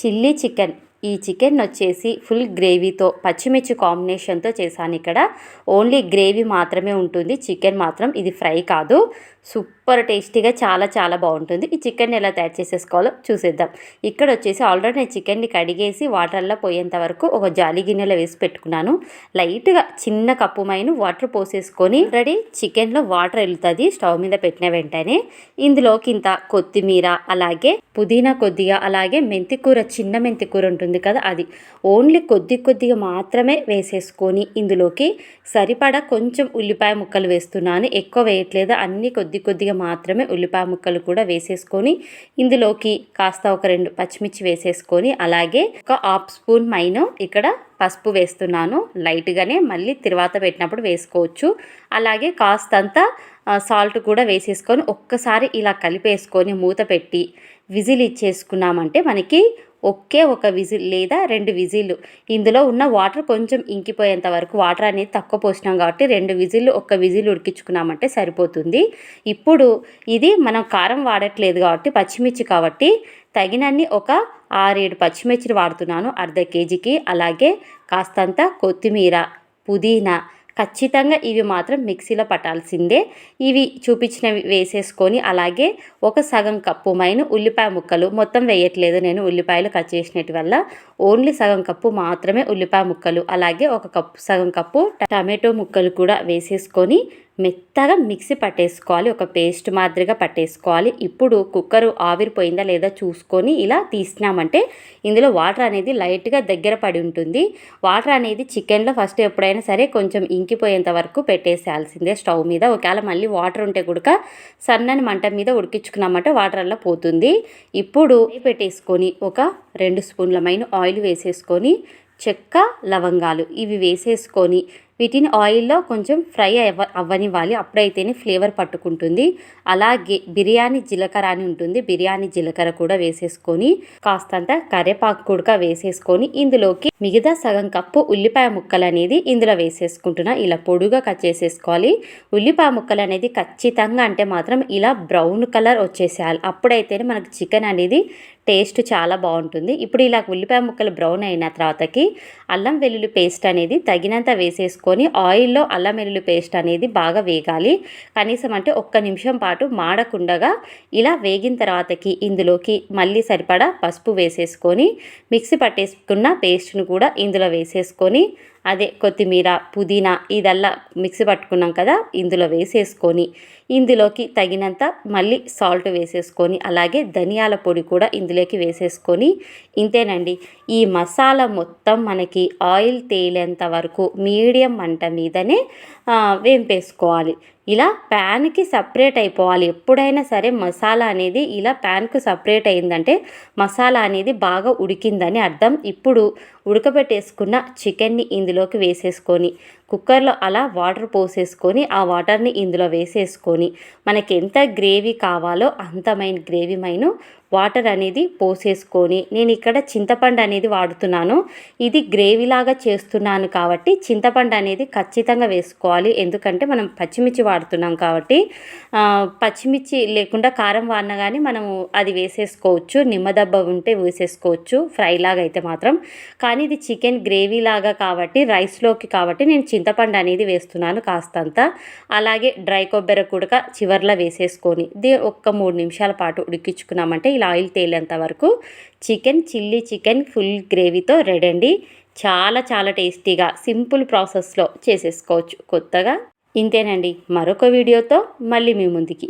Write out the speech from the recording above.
Chilli chicken ఈ chicken వచ్చేసి full గ్రేవీతో పచ్చిమిర్చి కాంబినేషన్తో చేశాను ఇక్కడ. ఓన్లీ గ్రేవీ మాత్రమే ఉంటుంది చికెన్ మాత్రం ఇది ఫ్రై కాదు. సూపర్ టేస్టీగా చాలా చాలా బాగుంటుంది. ఈ చికెన్ ఎలా తయారు చేసేసుకోవాలో చూసేద్దాం. ఇక్కడ వచ్చేసి ఆల్రెడీ నేను చికెన్ని కడిగేసి వాటర్లో పోయేంత వరకు ఒక జాలి గిన్నెలో వేసి పెట్టుకున్నాను. లైట్గా చిన్న కప్పు మైను వాటర్ పోసేసుకొని రెడీ చికెన్లో వాటర్ వెళ్తుంది స్టవ్ మీద పెట్టిన వెంటనే. ఇందులోకి ఇంత కొత్తిమీర అలాగే పుదీనా కొద్దిగా అలాగే మెంతికూర చిన్న మెంతికూర ఉంటుంది ఉంటుంది కదా అది. ఓన్లీ కొద్ది కొద్దిగా మాత్రమే వేసేసుకొని ఇందులోకి సరిపడా కొంచెం ఉల్లిపాయ ముక్కలు వేస్తున్నాను. ఎక్కువ వేయట్లేదు. అన్ని కొద్ది కొద్దిగా మాత్రమే ఉల్లిపాయ ముక్కలు కూడా వేసేసుకొని ఇందులోకి కాస్త ఒక రెండు పచ్చిమిర్చి వేసేసుకొని అలాగే ఒక హాఫ్ స్పూన్ మైనో ఇక్కడ పసుపు వేస్తున్నాను. లైట్గానే మళ్ళీ తర్వాత పెట్టినప్పుడు వేసుకోవచ్చు. అలాగే కాస్తంత సాల్ట్ కూడా వేసేసుకొని ఒక్కసారి ఇలా కలిపేసుకొని మూత పెట్టి విజిల్ ఇచ్చేసుకున్నామంటే మనకి ఒకే ఒక విజిల్ లేదా రెండు విజిల్లు. ఇందులో ఉన్న వాటర్ కొంచెం ఇంకిపోయేంత వరకు వాటర్ అనేది తక్కువ పోసినాం కాబట్టి రెండు విజిల్లు ఒక్క విజిల్ ఉడికించుకున్నామంటే సరిపోతుంది. ఇప్పుడు ఇది మనం కారం వాడట్లేదు కాబట్టి పచ్చిమిర్చి కాబట్టి తగినన్ని ఒక ఆరేడు పచ్చిమిర్చిని వాడుతున్నాను అర్ధ కేజీకి. అలాగే కాస్తంత కొత్తిమీర పుదీనా ఖచ్చితంగా ఇవి మాత్రం మిక్సీలో పట్టాల్సిందే. ఇవి చూపించినవి వేసేసుకొని అలాగే ఒక సగం కప్పు మైన ఉల్లిపాయ ముక్కలు మొత్తం వేయట్లేదు. నేను ఉల్లిపాయలు కట్ చేసినట్టు వల్ల ఓన్లీ సగం కప్పు మాత్రమే ఉల్లిపాయ ముక్కలు అలాగే ఒక కప్పు సగం కప్పు టమాటో ముక్కలు కూడా వేసేసుకొని మెత్తగా మిక్సీ పట్టేసుకోవాలి. ఒక పేస్ట్ మాదిరిగా పట్టేసుకోవాలి. ఇప్పుడు కుక్కరు ఆవిరిపోయిందా లేదా చూసుకొని ఇలా తీసినామంటే ఇందులో వాటర్ అనేది లైట్గా దగ్గర పడి ఉంటుంది. వాటర్ అనేది చికెన్లో ఫస్ట్ ఎప్పుడైనా సరే కొంచెం ఇంకిపోయేంత వరకు పెట్టేసేయాల్సిందే స్టవ్ మీద. ఒకవేళ మళ్ళీ వాటర్ ఉంటే కూడా సన్నని మంట మీద ఉడికించుకున్నామంటే వాటర్ అలా పోతుంది. ఇప్పుడు పెట్టేసుకొని ఒక రెండు స్పూన్ల మైన ఆయిల్ వేసేసుకొని చెక్క లవంగాలు ఇవి వేసేసుకొని వీటిని ఆయిల్లో కొంచెం ఫ్రై అవ్వ అవ్వనివ్వాలి. అప్పుడైతేనే ఫ్లేవర్ పట్టుకుంటుంది. అలాగే బిర్యానీ జీలకర్ర అని ఉంటుంది. బిర్యానీ జీలకర్ర కూడా వేసేసుకొని కాస్తంత కరేపాకు కూడా వేసేసుకొని ఇందులోకి మిగతా సగం కప్పు ఉల్లిపాయ ముక్కలు అనేది ఇందులో వేసేసుకుంటున్నా. ఇలా పొడుగా కట్ చేసేసుకోవాలి. ఉల్లిపాయ ముక్కలు అనేది ఖచ్చితంగా అంటే మాత్రం ఇలా బ్రౌన్ కలర్ వచ్చేసేయాలి. అప్పుడైతేనే మనకు చికెన్ అనేది టేస్ట్ చాలా బాగుంటుంది. ఇప్పుడు ఇలా ఉల్లిపాయ ముక్కలు బ్రౌన్ అయిన తర్వాతకి అల్లం వెల్లుల్లి పేస్ట్ అనేది తగినంత వేసేసుకొని ఆయిల్లో అల్లం వెల్లుల్లి పేస్ట్ అనేది బాగా వేగాలి. కనీసం అంటే ఒక్క నిమిషం పాటు మాడకుండగా ఇలా వేగిన తర్వాతకి ఇందులోకి మళ్ళీ సరిపడా పసుపు వేసేసుకొని మిక్సీ పట్టేసుకున్న పేస్ట్ను కూడా ఇందులో వేసేసుకొని అదే కొత్తిమీర పుదీనా ఇదల్లా మిక్సీ పట్టుకున్నాం కదా ఇందులో వేసేసుకొని ఇందులోకి తగినంత మళ్ళీ సాల్ట్ వేసేసుకొని అలాగే ధనియాల పొడి కూడా ఇందులోకి వేసేసుకొని ఇంతేనండి. ఈ మసాలా మొత్తం మనకి ఆయిల్ తేలేంత వరకు మీడియం మంట మీదనే వేంపేసుకోవాలి. ఇలా ప్యాన్కి సపరేట్ అయిపోవాలి. ఎప్పుడైనా సరే మసాలా అనేది ఇలా ప్యాన్కు సపరేట్ అయిందంటే మసాలా అనేది బాగా ఉడికిందని అర్థం. ఇప్పుడు ఉడకబెట్టేసుకున్న చికెన్ని ఇందులోకి వేసేసుకొని కుక్కర్లో అలా వాటర్ పోసేసుకొని ఆ వాటర్ని ఇందులో వేసేసుకొని మనకి ఎంత గ్రేవీ కావాలో అంతమైన గ్రేవీ మైన వాటర్ అనేది పోసేసుకొని నేను ఇక్కడ చింతపండు అనేది వాడుతున్నాను. ఇది గ్రేవీలాగా చేస్తున్నాను కాబట్టి చింతపండు అనేది ఖచ్చితంగా వేసుకోవాలి. ఎందుకంటే మనం పచ్చిమిర్చి వాడుతున్నాం కాబట్టి పచ్చిమిర్చి లేకుండా కారం వాడినా కానీ మనము అది వేసేసుకోవచ్చు. నిమ్మదబ్బ ఉంటే వేసేసుకోవచ్చు. ఫ్రైలాగా అయితే మాత్రం. కానీ ఇది చికెన్ గ్రేవీ లాగా కాబట్టి రైస్లోకి కాబట్టి నేను చింతపండు అనేది వేస్తున్నాను కాస్తంత. అలాగే డ్రై కొబ్బరి కూడక చివర్లో వేసేసుకొని ది ఒక్క మూడు నిమిషాల పాటు ఉడికించుకున్నామంటే ఇలా ఆయిల్ తేలేంత వరకు చికెన్ చిల్లీ చికెన్ ఫుల్ గ్రేవీతో రెడీ అండి. చాలా చాలా టేస్టీగా సింపుల్ ప్రాసెస్లో చేసేసుకోవచ్చు కొత్తగా. ఇంతేనండి. మరొక వీడియోతో మళ్ళీ మీ ముందుకి.